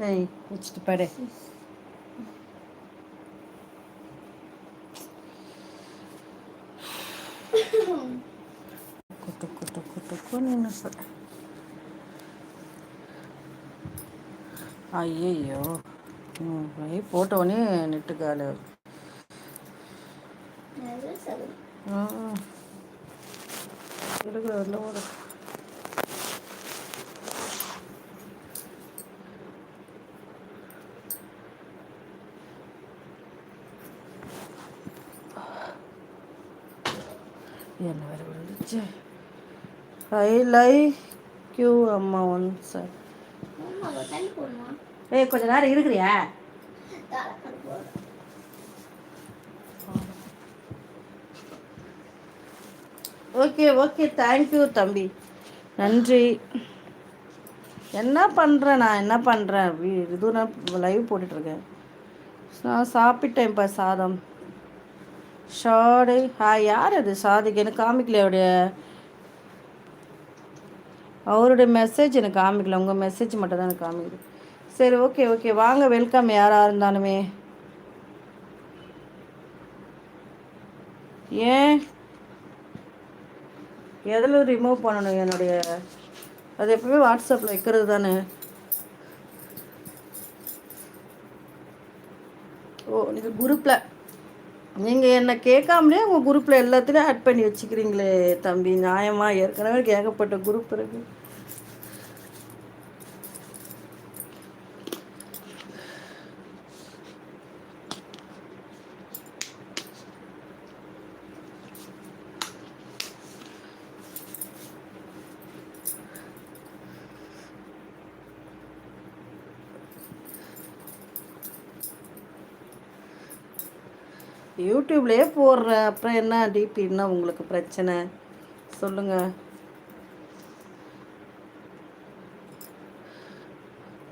வச்சுட்டு படு good good good குன்னு போய் போட்ட உடனே நெட்டு காலி இருக்கிற என்ன வேறு விழுந்துச்சு ஐ லை கியூ அம்மா ஒன் சார் ஏய் கொஞ்ச நேரம் இருக்கிறியா? ஓகே ஓகே தேங்க்யூ தம்பி. நன்றி. என்ன பண்ணுறேன் நான்? என்ன பண்ணுறேன் இது நான் லைவ் போட்டுட்ருக்கேன் நான் சாப்பிட்டேன்ப்பா சாதம். ஷாடு. ஹா யார் அது? சாதிக்கு எனக்கு காமிக்கல அவருடைய அவருடைய மெசேஜ் எனக்கு காமிக்கல. உங்கள் மெசேஜ் மட்டும் தான் எனக்கு காமிக்குது. சரி ஓகே ஓகே வாங்க வெல்கம் யாராக இருந்தாலுமே. ஏன்? எதில் ரிமூவ் பண்ணணும் என்னுடைய? அது எப்பவுமே வாட்ஸ்அப்பில் வைக்கிறது தானே. ஓ நீங்கள் குரூப்பில் நீங்கள் என்னை கேட்காமலே உங்கள் குரூப்பில் எல்லாத்துலேயும் ஆட் பண்ணி வச்சுக்கிறீங்களே தம்பி. நியாயமாக ஏற்கனவே ஏகப்பட்ட குரூப் இருக்குது யூடியூப்லேயே போடுறேன் அப்புறம் என்ன டிபின்னா உங்களுக்கு பிரச்சனை? சொல்லுங்கள்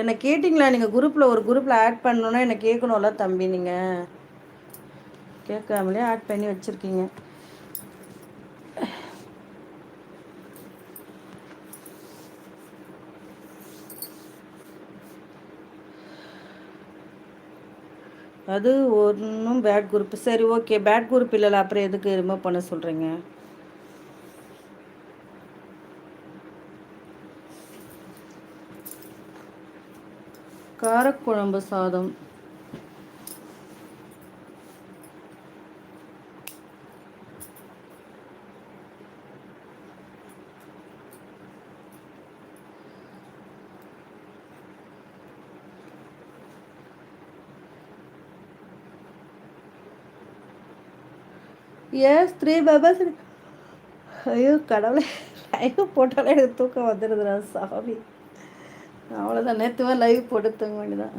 என்னை கேட்டிங்களா? நீங்கள் குரூப்பில் ஒரு குரூப்பில் ஆட் பண்ணணுன்னா என்னை கேட்கணும்ல தம்பி நீங்கள் கேட்காமலே ஆட் பண்ணி வச்சுருக்கீங்க. அது ஒன்றும் பேட் குரூப் சரி ஓகே பேட் குரூப் இல்லைல்ல அப்புறம் எதுக்கு ரிமூவ் பண்ண சொல்கிறீங்க காரக்குழம்பு சாதம். எஸ் த்ரீ மெம்பர்ஸ் ஐயோ கடவுளே லைவ் போட்டாலே எனக்கு தூக்கம் வந்துடுதுடா சாமி. அவ்வளோதான் நேற்றுவே லைவ் போட்டு தூங்க வேண்டியதான்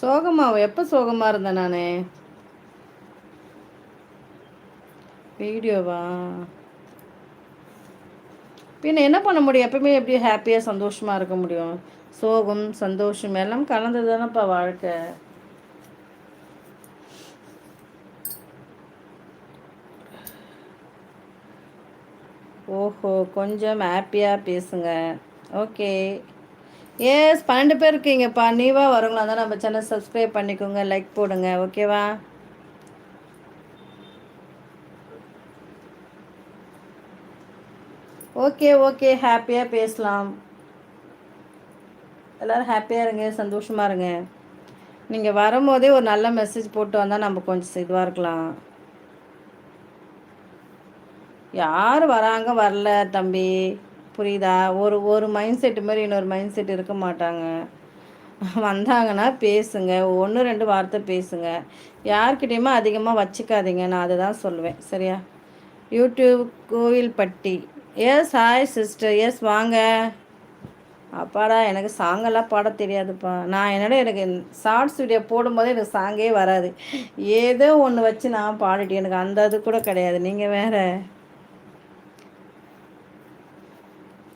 சோகமாக எப்போ சோகமாக இருந்தேன் நான்? வீடியோவா? பின்ன என்ன பண்ண முடியும்? எப்பவுமே எப்படி ஹாப்பியாக சந்தோஷமாக இருக்க முடியும்? சோகம் சந்தோஷம் எல்லாம் கலந்து தானேப்பா வாழ்க்கை. ஓஹோ கொஞ்சம் ஹாப்பியாக பேசுங்க. ஓகே. எஸ் பன்னெண்டு பேர் இருக்கீங்கப்பா. நீவா வரவங்களா தான் நம்ம சேனல் சப்ஸ்கிரைப் பண்ணிக்கோங்க லைக் போடுங்க. ஓகேவா ஓகே ஓகே ஹாப்பியாக பேசலாம். எல்லோரும் ஹாப்பியாக இருங்க சந்தோஷமாக இருங்க. நீங்கள் வரும்போதே ஒரு நல்ல மெசேஜ் போட்டு வந்தால் நம்ம கொஞ்சம் இதுவாக இருக்கலாம். யார் வராங்க வரல தம்பி. புரியுதா? ஒரு ஒரு மைண்ட் செட்டு மாதிரி இன்னொரு மைண்ட் செட் இருக்க மாட்டாங்க. வந்தாங்கன்னா பேசுங்க. ஒன்று ரெண்டு வார்த்தை பேசுங்க. யார்கிட்டையுமே அதிகமாக வச்சுக்காதீங்க. நான் அதை தான் சொல்லுவேன். சரியா? YouTube Kovilpatti. Yes hi sister. Yes வாங்க. அப்பாடா எனக்கு சாங்கெல்லாம் பாட தெரியாதுப்பா. நான் என்னோட எனக்கு ஷார்ட்ஸ் வீடியோ போடும்போதே எனக்கு சாங்கே வராது. ஏதோ ஒன்று வச்சு நான் பாடிட்டேன். எனக்கு அந்த இது கூட கிடையாது. நீங்கள் வேறு.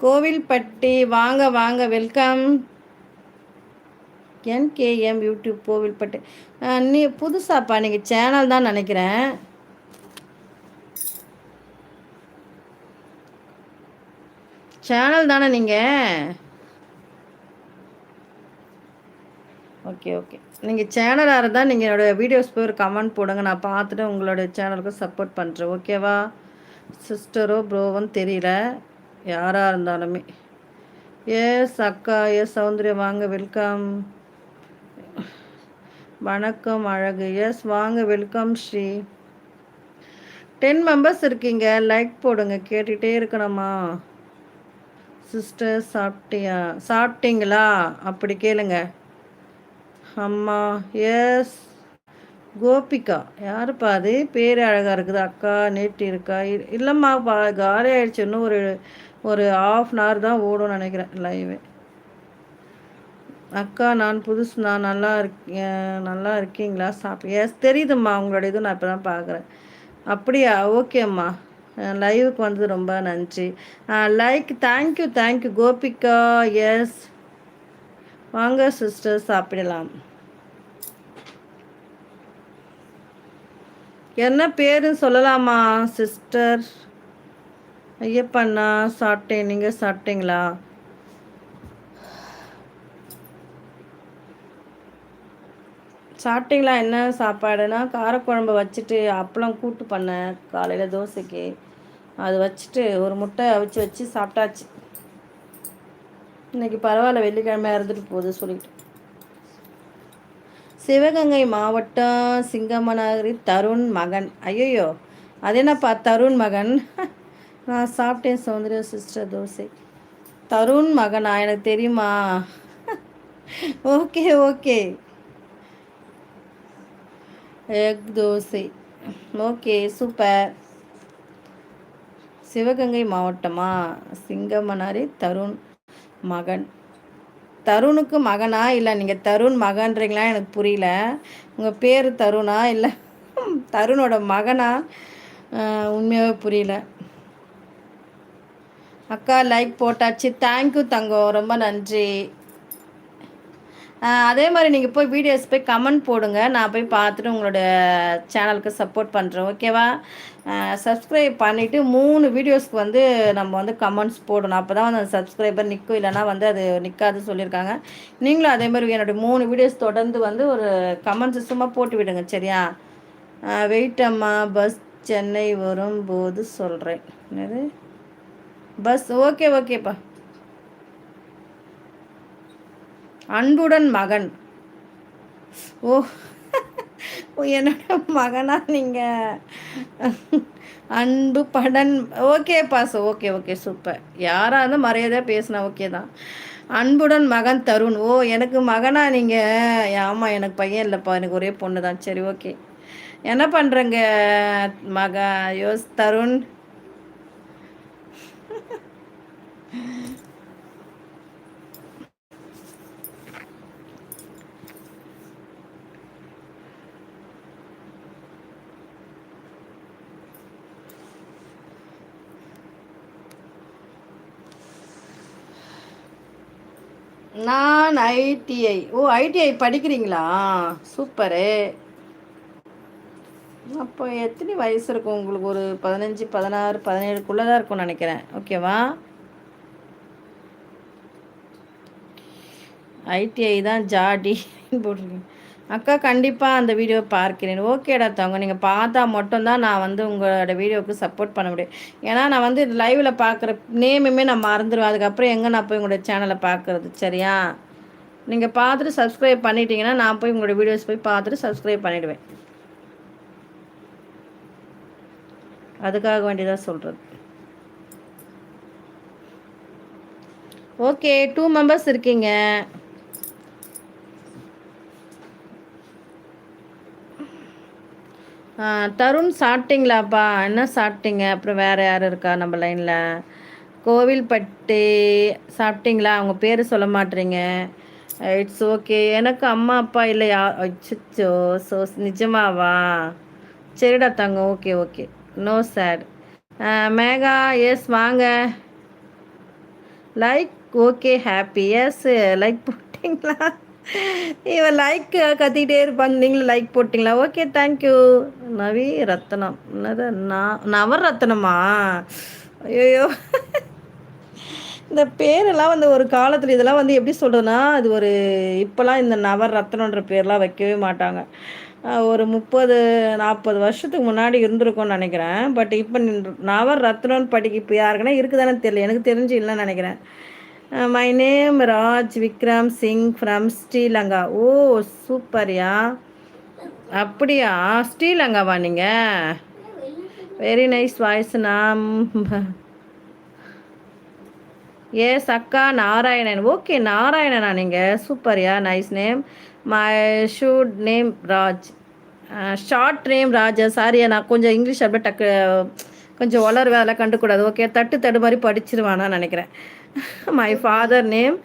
கோவில்பட்டி வாங்க வாங்க வெல்கம். என் கேஎம் யூடியூப் கோவில்பட்டி. நீ புதுசாப்பா நீங்கள் சேனல் தான் நினைக்கிறேன். சேனல் தானே நீங்கள் ஓகே ஓகே. நீங்கள் சேனலாக இருந்தால் நீங்கள் என்னோடய வீடியோஸ் போய் ஒரு கமெண்ட் போடுங்க. நான் பார்த்துட்டு உங்களுடைய சேனலுக்கு சப்போர்ட் பண்ணுறேன் ஓகேவா? சிஸ்டரோ ப்ரோவோன்னு தெரியல. யாராக இருந்தாலுமே. எஸ் அக்கா எஸ் சௌந்தர்யம் வாங்க வெல்கம். வணக்கம் அழகு. எஸ் வாங்க வெல்கம் ஸ்ரீ. டென் மெம்பர்ஸ் இருக்கீங்க. லைக் போடுங்க. கேட்டுகிட்டே இருக்கணுமா? சிஸ்டர் சாப்பிட்டியா? சாப்பிட்டீங்களா? அப்படி கேளுங்க. அம்மா எஸ் கோபிகா யாருப்பா அது? பேர் அழகாக இருக்குது. அக்கா நேற்று இருக்கா? இல்லைம்மா பா காலி ஆயிடுச்சு இன்னும் ஒரு ஒரு ஆஃப் அன் ஹவர் தான் ஓடும்னு நினைக்கிறேன் லைவு அக்கா நான் புதுசு நான் நல்லா இருக்கேன் நல்லா இருக்கீங்களா? சாப்பிட்டு எஸ் தெரியுதும்மா உங்களோட இது நான் இப்போ தான் பார்க்குறேன் அப்படியா ஓகேம்மா லைவுக்கு வந்தது ரொம்ப நன்றி. Like thank you thank you Gopika yes வாங்க சிஸ்டர் சாப்பிடலாம். என்ன பேருன்னு சொல்லலாமா சிஸ்டர் ஐயப்பண்ணா சாப்பிட்டேன். நீங்கள் சாப்பிட்டீங்களா? சாப்பிட்டீங்களா? என்ன சாப்பாடுனா காரக்குழம்பு வச்சுட்டு அப்பளம் கூட்டு பண்ணேன். காலையில் தோசைக்கு. அது வச்சுட்டு ஒரு முட்டை அவிச்சு வச்சு சாப்பிட்டாச்சு. இன்னைக்கு பரவாயில்ல வெள்ளிக்கிழமையாக இருந்துட்டு போகுது சொல்லிட்டு. சிவகங்கை மாவட்டம் சிங்கமநகரி தருண் மகன். ஐயோ அது என்னப்பா தருண் மகன்? நான் சாப்பிட்டேன் சௌந்தர்யா சிஸ்டர் தோசை. தருண் மகனா எனக்கு தெரியுமா? Okay okay. Egg dosa. Okay super. Sivaganga மாவட்டமா? Singamanari Tarun மகன். தருணுக்கு மகனா இல்லை நீங்கள் தருண் மகன்றீங்களா? எனக்கு புரியல. உங்கள் பேர் தருணா இல்லை? தருணோட மகனா? உண்மையாகவே புரியல. அக்கா லைக் போட்டாச்சு. தேங்க்யூ தங்கம். ரொம்ப நன்றி. அதே மாதிரி நீங்கள் போய் வீடியோஸ் போய் கமெண்ட் போடுங்க. நான் போய் பார்த்துட்டு உங்களோட சேனலுக்கு சப்போர்ட் பண்ணுறேன் ஓகேவா சப்ஸ்கிரைப் பண்ணிவிட்டு மூணு வீடியோஸ்க்கு வந்து நம்ம வந்து கமெண்ட்ஸ் போடணும். அப்போ தான் வந்து அந்த சப்ஸ்கிரைபர் நிற்கும் இல்லைனா வந்து அது நிற்காதுன்னு சொல்லியிருக்காங்க. நீங்களும் அதே மாதிரி என்னுடைய மூணு வீடியோஸ் தொடர்ந்து வந்து ஒரு கமெண்ட்ஸ் சும்மா போட்டு விடுங்க. சரியா? வெயிட் அம்மா. பஸ் சென்னை வரும்போது சொல்கிறேன் என்னது? பஸ் ஓகே ஓகேப்பா. அன்புடன் மகன். ஓ என்னோட மகனா நீங்கள் அன்பு Biden. Okay sir okay okay super. யாராக இருந்தால் மரியாதையாக பேசினா ஓகே தான். அன்புடன் மகன் தருண். ஓ எனக்கு மகனா நீங்கள் ஆமாம் எனக்கு பையன் இல்லைப்பா. எனக்கு ஒரே பொண்ணு தான் சரி ஓகே. என்ன பண்ணுறங்க மக? யோஸ் தருண்? நான் ஐடிஐ ஓ ஐடிஐ படிக்கிறீங்களா? சூப்பரு. அப்போ எத்தனை வயசு இருக்கும்? உங்களுக்கு ஒரு பதினஞ்சு பதினாறு பதினேழுக்குள்ளே தான் இருக்கும்னு நினைக்கிறேன். ஓகேவா? ஐடிஐ தான் ஜாடி போட்டிருக்கேன் அக்கா கண்டிப்பாக அந்த வீடியோவை பார்க்கிறேன். ஓகேடா தவங்க நீங்கள் பார்த்தா மட்டும்தான் நான் வந்து உங்களோட வீடியோவுக்கு சப்போர்ட் பண்ண முடியும். ஏன்னா நான் வந்து லைவில் பார்க்குற நேமுமே நான் மறந்துடுவேன் அதுக்கப்புறம் எங்கே நான் போய் உங்களோட சேனலை பார்க்குறது சரியா? நீங்கள் பார்த்துட்டு சப்ஸ்கிரைப் பண்ணிட்டீங்கன்னா நான் போய் உங்களோட வீடியோஸ் போய் பார்த்துட்டு சப்ஸ்கிரைப் பண்ணிவிடுவேன் அதுக்காக வேண்டியதாக சொல்கிறது ஓகே டூ மெம்பர்ஸ் இருக்கீங்க. தருண் சாப்பிட்டீங்களாப்பா? என்ன சாப்பிட்டீங்க? அப்புறம் வேறு யார் இருக்கா நம்ம லைனில் கோவில்பட்டி சாப்பிட்டீங்களா? அவங்க பேர் சொல்ல மாட்டீங்க இட்ஸ் ஓகே எனக்கு அம்மா அப்பா இல்லையா அச்சோ ஸோ நிஜமாவா? சரிடா தாங்க okay okay no sir Megha yes வாங்க. Like okay happy yes like போட்டிங்களா? இவன் லைக் கத்திக்கிட்டே இருப்பாங்க. நீங்களும் லைக் போட்டிங்களா? ஓகே தேங்க்யூ நவி ரத்னம் என்னது? நான் நவர் ரத்னமா ஐயோ இந்த பேரெல்லாம் வந்து ஒரு காலத்தில் இதெல்லாம் வந்து எப்படி சொல்கிறதுனா அது ஒரு இப்போலாம் இந்த நவர் ரத்னன்ற பேர்லாம் வைக்கவே மாட்டாங்க. ஒரு முப்பது நாற்பது வருஷத்துக்கு முன்னாடி இருந்திருக்கும்னு நினைக்கிறேன். பட் இப்போ நவர் ரத்னம்னு படிக்க இப்போ யாருக்குன்னா இருக்குதானே தெரியல. எனக்கு தெரிஞ்சு இல்லைன்னு நினைக்கிறேன். My name Raj Vikram Singh from Sri Lanka oh சூப்பர்யா அப்படியா ஸ்ரீலங்காவா நீங்கள் வெரி நைஸ் வாய்ஸ் நாம் எஸ் அக்கா நாராயணன் ஓகே நாராயணனா நீங்கள் சூப்பர்யா nice name my short name Raj short name Raja சாரியா நான் கொஞ்சம் இங்கிலீஷ் அப்படியே டக்கு கொஞ்சம் வளருவேன் அதெல்லாம் கண்டுக்கூடாது. ஓகே தட்டு தடு மாதிரி படிச்சிருவானா நினைக்கிறேன். My father name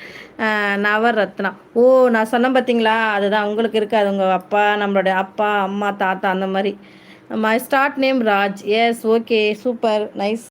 Navaratna ஓ நான் சொன்னேன் பார்த்தீங்களா அதுதான் உங்களுக்கு இருக்காது. உங்கள் அப்பா நம்மளுடைய அப்பா அம்மா தாத்தா அந்த மாதிரி. My start name Raj yes okay super nice